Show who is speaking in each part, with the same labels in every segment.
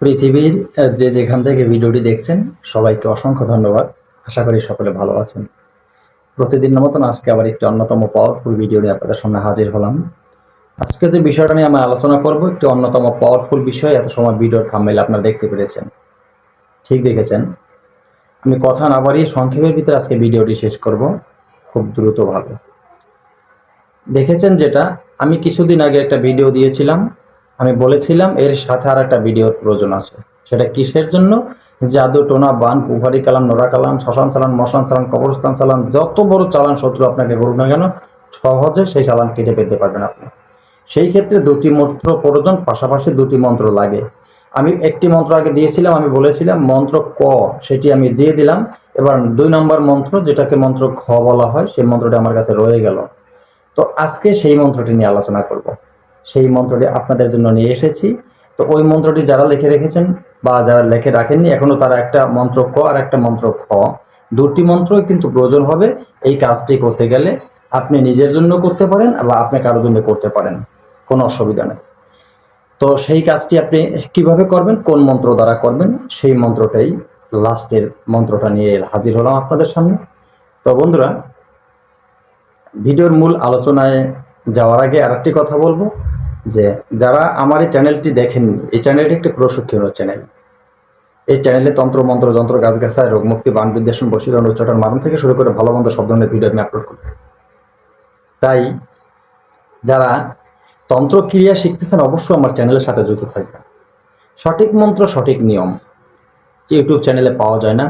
Speaker 1: পৃথিবীর যে যেখান থেকে ভিডিওটি দেখছেন, সবাইকে অসংখ্য ধন্যবাদ। আশা করি সকলে ভালো আছেন। প্রতিদিনের মতন আজকে আবার একটি অন্যতম পাওয়ারফুল ভিডিও নিয়ে আপনাদের সামনে হাজির হলাম। আজকে যে বিষয়টা নিয়ে আমি আলোচনা করব, একটি অন্যতম পাওয়ারফুল বিষয়, এত সময় ভিডিওর থাম্বনেইলে আপনারা দেখতে পেরেছেন। ঠিক দেখেছেন? আমি কথা না বাড়িয়ে সংক্ষেপের ভিতরে আজকে ভিডিওটি শেষ করব, খুব দ্রুতভাবে। দেখেছেন যেটা? আমি কিছুদিন আগে একটা ভিডিও দিয়েছিলাম আমি বলেছিলাম, এর সাথে আর একটা ভিডিওর প্রয়োজন আছে। সেটা কিসের জন্য? জাদু, টোনা, বান পুভারি কালাম, নোরা কালাম, শ্মশান চালান, মশান চালান, কবরস্থান চালান, যত বড় চালান শত্রু আপনাকে করুক না কেন, সহজে সেই চালান কেটে পেতে পারবেন আপনি। সেই ক্ষেত্রে দুটি মন্ত্র প্রয়োজন, পাশাপাশি দুটি মন্ত্র লাগে। আমি একটি মন্ত্র আগে দিয়েছিলাম, আমি বলেছিলাম, মন্ত্র ক, সেটি আমি দিয়ে দিলাম। এবার দুই নম্বর মন্ত্র, যেটাকে মন্ত্র খ বলা হয়, সেই মন্ত্রটি আমার কাছে রয়ে গেল। তো আজকে সেই মন্ত্রটি নিয়ে আলোচনা করব। সেই মন্ত্রটি আপনাদের জন্য নিয়ে এসেছি। তো ওই মন্ত্রটি যারা লিখে রেখেছেন বা যারা লিখে রাখেননি, এখনও তারা একটা মন্ত্র ক আর একটা মন্ত্র খ। দুটি মন্ত্রই কিন্তু প্রয়োজন হবে এই কাজটি করতে গেলে। আপনি নিজের জন্য করতে পারেন বা আপনি কারোর জন্য করতে পারেন। কোনো অসুবিধা নেই। তো সেই কাজটি আপনি কীভাবে করবেন, কোন মন্ত্র দ্বারা করবেন, সেই মন্ত্রটাই লাস্টের মন্ত্রটা নিয়ে হাজির হলাম আপনাদের সামনে। তো বন্ধুরা, ভিডিওর মূল আলোচনায় যাওয়ার আগে আরেকটি কথা বলব। যে যারা আমার এই চ্যানেলটি দেখেননি, এই চ্যানেলটি একটি প্রশিক্ষণীয় চ্যানেল এই চ্যানেলে তন্ত্র, মন্ত্র, যন্ত্র, গাছ গাছায় রোগ মুক্তি, বান বিদ্বেষণ বশীকরণ উচ্চারণ, মারণ থেকে শুরু করে ভালো মন্দ সব ধরনের ভিডিও আমি আপলোড করি। তাই যারা তন্ত্র ক্রিয়া শিখতেছেন, অবশ্যই আমার চ্যানেলের সাথে যুক্ত থাকবেন। সঠিক মন্ত্র, সঠিক নিয়ম। ইউটিউব চ্যানেলে পাওয়া যায় না।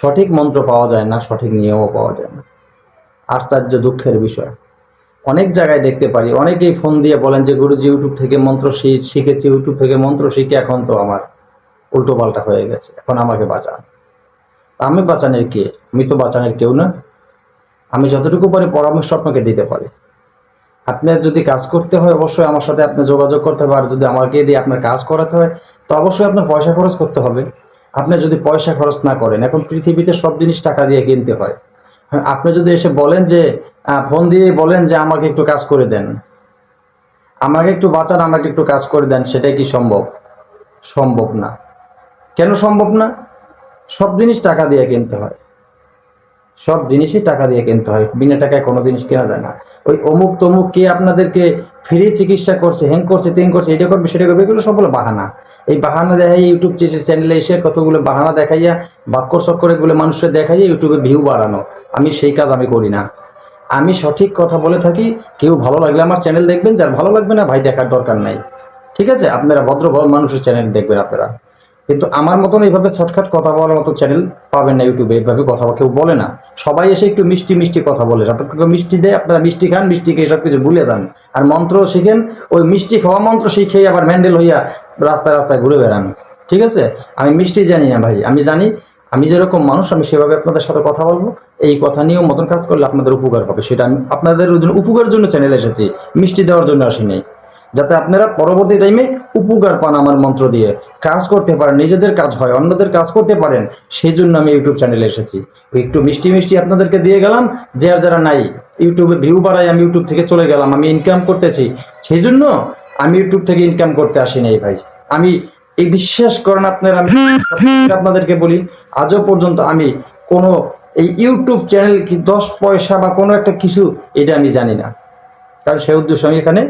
Speaker 1: সঠিক মন্ত্র পাওয়া যায় না, সঠিক নিয়মও পাওয়া যায় না। আশ্চর্য দুঃখের বিষয়। অনেক জায়গায় দেখতে পারি। অনেকেই ফোন দিয়ে বলেন যে গুরুজি ইউটিউব থেকে মন্ত্র শিখেছি ইউটিউব থেকে মন্ত্র শিখে এখন তো আমার উল্টো পাল্টা হয়ে গেছে। এখন আমাকে বাঁচান। আমি বাঁচানোর কে? আমি তো বাঁচানোর কেউ না। আমি যতটুকু পারি পরামর্শ আপনাকে দিতে পারি। আপনার যদি কাজ করতে হয় অবশ্যই আমার সাথে আপনি যোগাযোগ করতে হবে। আর যদি আমাকে দিয়ে আপনার কাজ করাতে হয় তো অবশ্যই আপনার পয়সা খরচ করতে হবে। আপনি যদি পয়সা খরচ না করেন এখন পৃথিবীতে সব জিনিস টাকা দিয়ে কিনতে হ্যাঁ, আপনি যদি এসে বলেন যে ফোন দিয়ে বলেন যে আমাকে একটু কাজ করে দেন। আমাকে একটু বাঁচান, আমাকে একটু কাজ করে দেন, সেটাই কি সম্ভব? সম্ভব না। কেন সম্ভব না? সব জিনিস টাকা দিয়ে কিনতে হয়। সব জিনিসই টাকা দিয়ে কিনতে হয়। বিনা টাকায় কোনো জিনিস কেনা যায় না। ওই অমুক তমুক কে আপনাদেরকে ফ্রি চিকিৎসা করছে হ্যাং করছে তিন করছে এটা করবে, সেটা করবে, এগুলো সব হলো বাহানা। এই বাহানা দেখাই ইউটিউব চ্যানেলে এসে কতগুলো বাহানা দেখাইয়া বাক্য চক্কর এগুলো মানুষের দেখাইয়া ইউটিউবে ভিউ বাড়ানো। আমি সেই কাজ আমি করি না। আমি সঠিক কথা বলে থাকি, কেউ ভালো লাগলে আমার চ্যানেল দেখবেন, যার ভালো লাগবে না ভাই দেখার দরকার নাই। ঠিক আছে? আপনারা ভদ্র ভদ্র মানুষের চ্যানেল দেখবেন আপনারা। কিন্তু আমার মতন এইভাবে শর্টকাট কথা বলার মতো চ্যানেল পাবেন না ইউটিউবে এইভাবে কথা কেউ বলে না। সবাই এসে একটু মিষ্টি মিষ্টি কথা বলে। আপনাকে মিষ্টি দেয়, আপনারা মিষ্টি খান, মিষ্টি খেয়ে সব কিছু ভুলে যান। আর মন্ত্র শিখেন, ওই মিষ্টি খাওয়া মন্ত্র শিখে আবার ম্যান্ডেল হইয়া রাস্তায় রাস্তায় ঘুরে বেড়ান। ঠিক আছে? আমি মিষ্টি জানি না ভাই। আমি জানি, আমি যেরকম মানুষ, আমি সেভাবে আপনাদের সাথে কথা বলব। এই কথা নিয়েও মতন কাজ করলে আপনাদের উপকার হবে। সেটা আমি আপনাদের জন্য জন্য চ্যানেলে এসেছি। মিষ্টি দেওয়ার জন্য আসিনি। যাতে আপনারা পরবর্তী টাইমে উপকার পান আমার মন্ত্র দিয়ে। কাজ করতে পারেন, নিজেদের কাজ হয়, অন্যদের কাজ করতে পারেন সেই জন্য আমি ইউটিউব চ্যানেলে এসেছি। একটু মিষ্টি মিষ্টি আপনাদেরকে দিয়ে গেলাম, যে আর যারা নাই, ইউটিউবে ভিউ বাড়াই আমি ইউটিউব থেকে চলে গেলাম, আমি ইনকাম করতেছি। সেই জন্য আমি ইউটিউব থেকে ইনকাম করতে আসি নাই ভাই। আমি এই বিশ্বাস করেন আপনারা আমি আপনাদেরকে বলি আজও পর্যন্ত আমি কোনো এই ইউটিউব চ্যানেল কি দশ পয়সা বা কোনো একটা কিছু এটা আমি জানি না। কারণ সেই উদ্দেশ্য আমি এখানে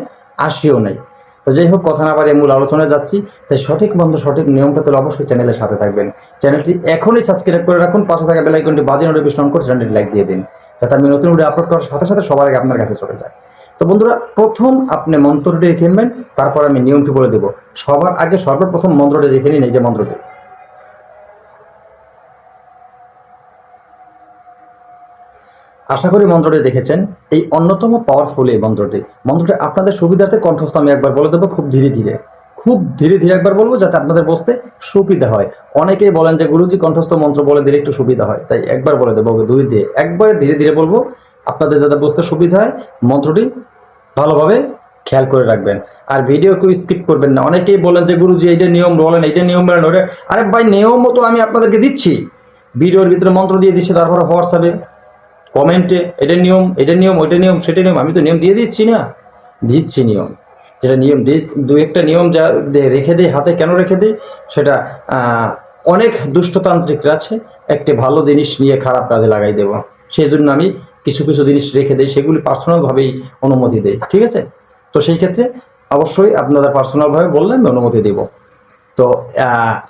Speaker 1: আসিও নাই। তো যাই হোক কথা না পারে মূল আলোচনায় যাচ্ছি। তাই সঠিক বন্ধ সঠিক নিয়ম পেতে হলে অবশ্যই চ্যানেলের সাথে থাকবেন। চ্যানেলটি এখনই সাবস্ক্রাইব করে রাখুন পাশে থাকা বেলাইকনটি বাজে নোটিফিকেশন করে চ্যানেলটি লাইক দিয়ে দিন। যাতে আমি নতুন ভিডিও আপলোড করার সাথে সাথে সবার আগে আপনার কাছে চলে যায়। তো বন্ধুরা, প্রথম আপনি মন্ত্রটি রেখে নেবেন, তারপর আমি নিয়মটি বলে দেবো। সবার আগে সর্বপ্রথম মন্ত্রটি রেখে নিন, এই যে মন্ত্রটি। আশা করি মন্ত্রটি দেখেছেন, এই অন্যতম পাওয়ারফুল এই মন্ত্রটি। মন্ত্রটি আপনাদের সুবিধাতে কণ্ঠস্থ আমি একবার বলে দেবো, খুব ধীরে ধীরে। খুব ধীরে ধীরে একবার বলব, যাতে আপনাদের বসতে সুবিধা হয়। অনেকেই বলেন যে, গুরুজি কণ্ঠস্থ মন্ত্র বলে দিলে একটু সুবিধা হয়, তাই একবার বলে দেবো দুই দিয়ে। একবারে ধীরে ধীরে বলব আপনাদের যাতে বুঝতে সুবিধা হয়, মন্ত্রটি ভালোভাবে খেয়াল করে রাখবেন। আর ভিডিও কেউ স্কিপ করবেন না। অনেকেই বলেন যে, গুরুজি, এইটা নিয়ম বলেন, এইটা নিয়ম বলেন, ওটা আরে ভাই নিয়ম তো আমি আপনাদেরকে দিচ্ছি। ভিডিওর ভিতরে মন্ত্র দিয়ে দিচ্ছি, তারপরে হোয়াটসঅ্যাপে কমেন্টে এটা নিয়ম এটা নিয়ম, ওইটা নিয়ম, সেটা নিয়ম। আমি তো নিয়ম দিয়ে দিচ্ছি না। দিচ্ছি নিয়ম। যেটা নিয়ম, দু একটা নিয়ম যা রেখে দিই হাতে কেন রেখে দিই সেটা অনেক দুষ্টতান্ত্রিকরা আছে। একটি ভালো জিনিস নিয়ে খারাপ কাজে লাগাই দেব। সেই জন্য আমি কিছু কিছু জিনিস রেখে দেয়, সেগুলি পার্সোনালভাবেই অনুমতি দেয়, ঠিক আছে? তো সেই ক্ষেত্রে অবশ্যই আপনারা পার্সোনালভাবে বললে আমি অনুমতি দেব। তো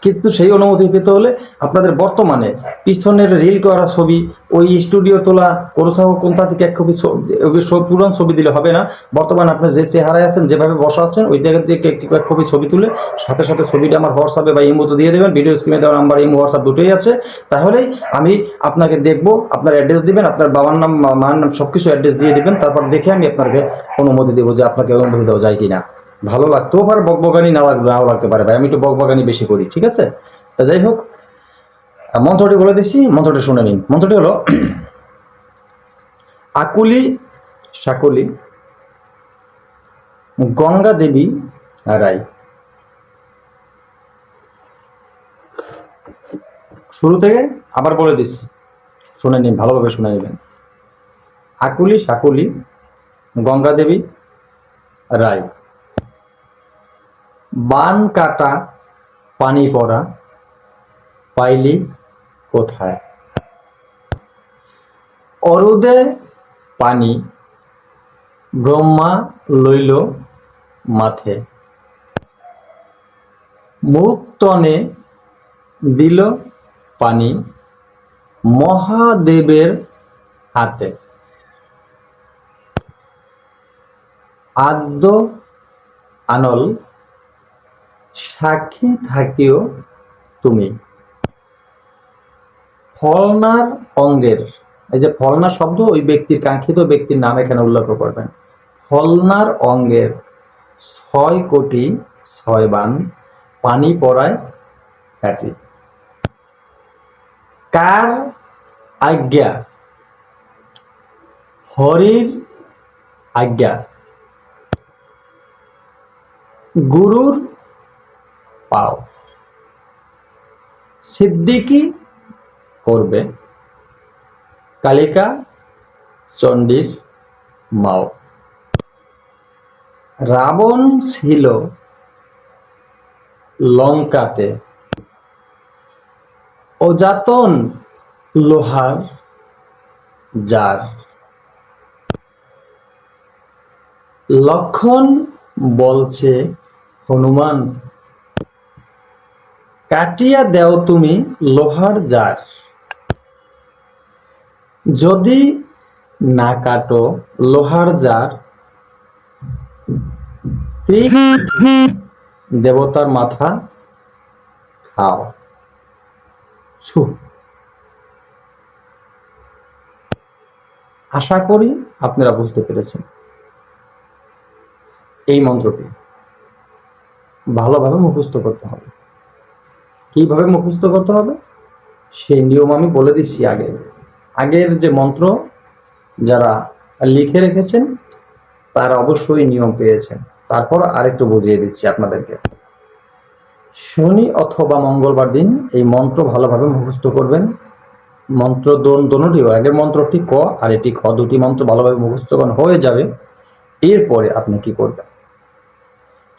Speaker 1: কিন্তু সেই অনুমতি পেতে হলে আপনাদের বর্তমানে পিছনের রিল করা ছবি, ওই স্টুডিও তোলা কোথাও কোনটা থেকে এক কপি পুরান ছবি দিলে হবে না। বর্তমানে আপনি যে চেহারায় আছেন, যেভাবে বসা আছেন, ওই জায়গা থেকে একটি এক কপি ছবি তুলে, সাথে সাথে ছবিটা আমার হোয়াটসঅ্যাপে বা ইমোতে দিয়ে দেবেন ভিডিও স্ক্রিনে দেওয়ার নাম্বার ইমো হোয়াটসঅ্যাপ দুটোই আছে। তাহলেই আমি আপনাকে দেখব, আপনার অ্যাড্রেস দিবেন, আপনার বাবার নাম, মা- মার নাম সব কিছু অ্যাড্রেস দিয়ে দেবেন, তারপর দেখে আমি আপনাকে অনুমতি দেবো যে আপনাকে অনুমতি দেওয়া যায় কিনা। ভালো লাগতেও পারে বকবগানি না লাগবে নাও লাগতে পারে ভাই। আমি একটু বকবগানি বেশি করি, ঠিক আছে? তা যাই হোক মন্ত্রটি বলে দিচ্ছি মন্ত্রটি শুনে নিন। মন্ত্রটি হলো, আকুলি শাকুলি গঙ্গা দেবী রায়। শুরু থেকে আবার বলে দিচ্ছি, শুনে নিন, ভালোভাবে শুনে নেবেন। আকুলি শাকুলি গঙ্গা দেবী রায়। বান কাটা, পানি পড়া, পাইলি কোথায়? অরুদে পানি, ব্রহ্মা লইল মাথে মুখ তনে দিল পানি মহাদেবের হাতে। আদ্য আনল সাক্ষী থাকিও তুমি। ফলনার অঙ্গের, এই যে ফলনা শব্দ, ওই ব্যক্তির কাঙ্ক্ষিত ব্যক্তির নাম এখানে উল্লেখ করবেন। ফলনার অঙ্গের ছয় কোটি ছয় বান পানি পড়ায় কাটি কার আজ্ঞা? হরির আজ্ঞা। গুরুর পাও। সিদ্দিকি করবে। কালিকা, চণ্ডীর মাও। রাবণ ছিল লঙ্কাতে। অজাতন লোহার যার লক্ষণ বলছে হনুমান। কাটিয়া দেও তুমি লোহার জার। যদি না কাটো লোহার জার দেবতার মাথা খাও। ছু। আশা করি আপনারা বুঝতে পেরেছেন। এই মন্ত্রটি ভালোভাবে মুখস্থ করতে হবে। কীভাবে মুখস্থ করতে হবে? সেই নিয়ম আমি বলে দিচ্ছি আগে। আগের যে মন্ত্র যারা লিখে রেখেছেন, তারা অবশ্যই নিয়ম পেয়েছেন। তারপর আরেকটু বুঝিয়ে দিচ্ছি আপনাদেরকে। শনি অথবা মঙ্গলবার দিন এই মন্ত্র ভালোভাবে মুখস্থ করবেন। মন্ত্র দোন দোনোটিও, আগের মন্ত্রটি ক আর এটি খ। দুটি মন্ত্র ভালোভাবে মুখস্থ হয়ে যাবে। এরপরে আপনি কি করবেন?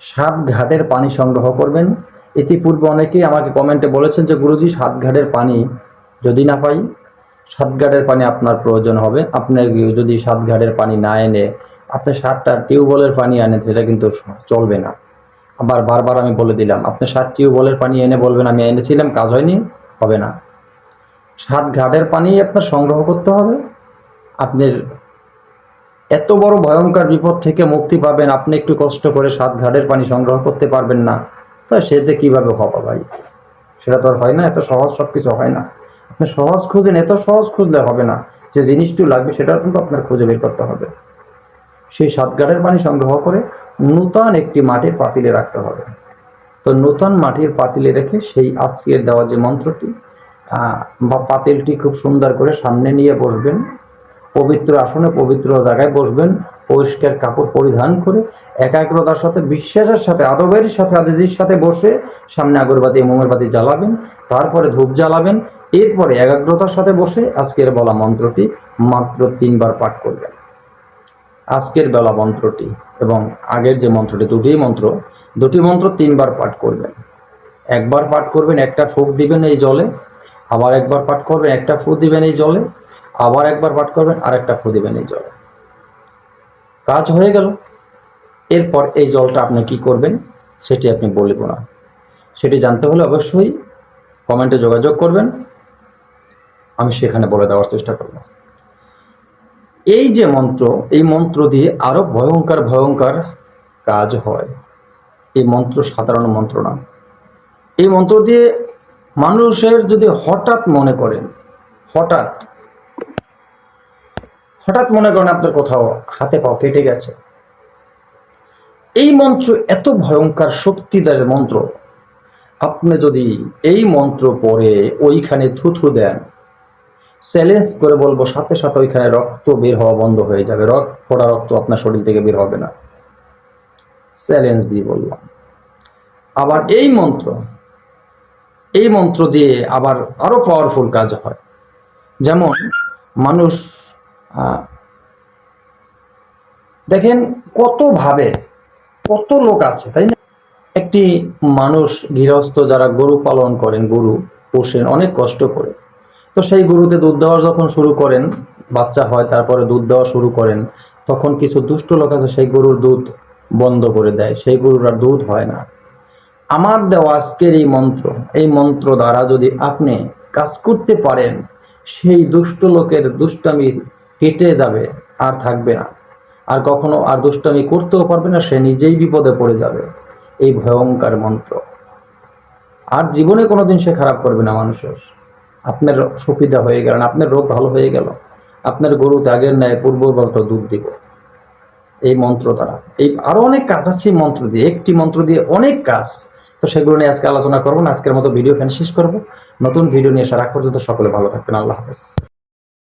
Speaker 1: সাত ঘাটের পানি সংগ্রহ করবেন। ইতিপূর্বে অনেকেই আমাকে কমেন্টে বলেছেন যে, গুরুজি সাত ঘাটের পানি যদি না পাই সাত ঘাটের পানি আপনার প্রয়োজন হবে। আপনার যদি সাত ঘাটের পানি না এনে আপনি সাতটা টিউবওয়েলের পানি আনেন, সেটা কিন্তু চলবে না। আবার বারবার আমি বলে দিলাম, আপনি সাত টিউবওয়েলের পানি এনে বলবেন, আমি এনেছিলাম, কাজ হয়নি, হবে না। সাত ঘাটের পানি আপনার সংগ্রহ করতে হবে। আপনার এত বড় ভয়ঙ্কর বিপদ থেকে মুক্তি পাবেন, আপনি একটু কষ্ট করে সাত ঘাটের পানি সংগ্রহ করতে পারবেন না। তা সেতে কীভাবে হবে ভাই? সেটা তো আর হয় না, এত সহজ সব কিছু হয় না। আপনি সহজ খুঁজেন, এত সহজ খুঁজলে হবে না। যে জিনিসটি লাগবে সেটা কিন্তু আপনার খুঁজে বের করতে হবে। সেই সাত ঘাটের পানি সংগ্রহ করে নূতন একটি মাটির পাতিলে রাখতে হবে। তো নূতন মাটির পাতিলে রেখে সেই আজকের দেওয়া যে মন্ত্রটি বা পাতিলটি খুব সুন্দর করে সামনে নিয়ে বসবেন। পবিত্র আসনে পবিত্র জায়গায় বসবেন, পরিষ্কার কাপড় পরিধান করে একাগ্রতার সাথে, বিশ্বাসের সাথে, আদবের সাথে আদিজির সাথে বসে সামনে আগরবাতি, মোমের বাতি জ্বালাবেন, তারপরে ধূপ জ্বালাবেন, এরপরে একাগ্রতার সাথে বসে আজকের বলা মন্ত্রটি মাত্র তিনবার পাঠ করবেন। আজকের বেলা মন্ত্রটি এবং আগের যে মন্ত্রটি, দুটি মন্ত্র দুটি মন্ত্র তিনবার পাঠ করবেন। একবার পাঠ করবেন, একটা ফুক দিবেন এই জলে, আবার একবার পাঠ করবেন, একটা ফু দিবেন এই জলে, আবার একবার পাঠ করবেন আর একটা ফু দিবেন এই জলে। কাজ হয়ে গেল। এরপর এই জলটা আপনি কি করবেন, সেটি আপনি বলব না সেটি জানতে হলে অবশ্যই কমেন্টে যোগাযোগ করবেন। আমি সেখানে বলে দেওয়ার চেষ্টা করব। এই যে মন্ত্র, এই মন্ত্র দিয়ে আরও ভয়ঙ্কর ভয়ঙ্কর কাজ হয়। এই মন্ত্র সাধারণ মন্ত্র না। এই মন্ত্র দিয়ে মানুষের যদি হঠাৎ মনে করেন, হঠাৎ হঠাৎ মনে করেন আপনার কোথাও হাতে পাও কেটে গেছে এই মন্ত্র এত ভয়ঙ্কর শক্তিদার মন্ত্র। আপনি যদি এই মন্ত্র পড়ে ওইখানে থুথু দেন, চ্যালেঞ্জ করে বলব সাথে সাথে ওইখানে রক্ত বের হওয়া বন্ধ হয়ে যাবে। রক্ত ফোড়া রক্ত আপনার শরীর থেকে বের হবে না। চ্যালেঞ্জ দিয়ে বললাম। আবার এই মন্ত্র এই মন্ত্র দিয়ে আবার আরও পাওয়ারফুল কাজ হয়। যেমন মানুষ দেখেন কত ভাবে কত লোক আছে, তাই না? একটি মানুষ গৃহস্থ যারা গরু পালন করেন, গরু পোষেন অনেক কষ্ট করে। তো সেই গরুতে দুধ দেওয়া যখন শুরু করেন, বাচ্চা হয়, তারপরে দুধ দেওয়া শুরু করেন, তখন কিছু দুষ্ট লোক আছে, সেই গরুর দুধ বন্ধ করে দেয়। সেই গরুর আর দুধ হয় না। আমার দেওয়া আজকের এই মন্ত্র এই মন্ত্র দ্বারা যদি আপনি কাজ করতে পারেন, সেই দুষ্ট লোকের দুষ্টামি কেটে যাবে, আর থাকবে না। আর কখনো আর দুষ্টামি করতেও পারবে না, সে নিজেই বিপদে পড়ে যাবে। এই ভয়ঙ্কর মন্ত্র। আর জীবনে কোনোদিন সে খারাপ করবে না মানুষের। আপনার সুবিধা হয়ে গেল আপনার রোগ ভালো হয়ে গেল। আপনার গরু ত্যাগের ন্যায় পূর্ববর্ত দুধ দিব। এই মন্ত্র দ্বারা। এই আরও অনেক কাজ আছে মন্ত্র দিয়ে, একটি মন্ত্র দিয়ে অনেক কাজ। তো সেগুলো নিয়ে আজকে আলোচনা করব না, আজকের মতো ভিডিও ফ্যান শেষ করব। নতুন ভিডিও নিয়ে আসা রাখ পর্যন্ত সকলে ভালো থাকবেন, আল্লাহ হাফেজ।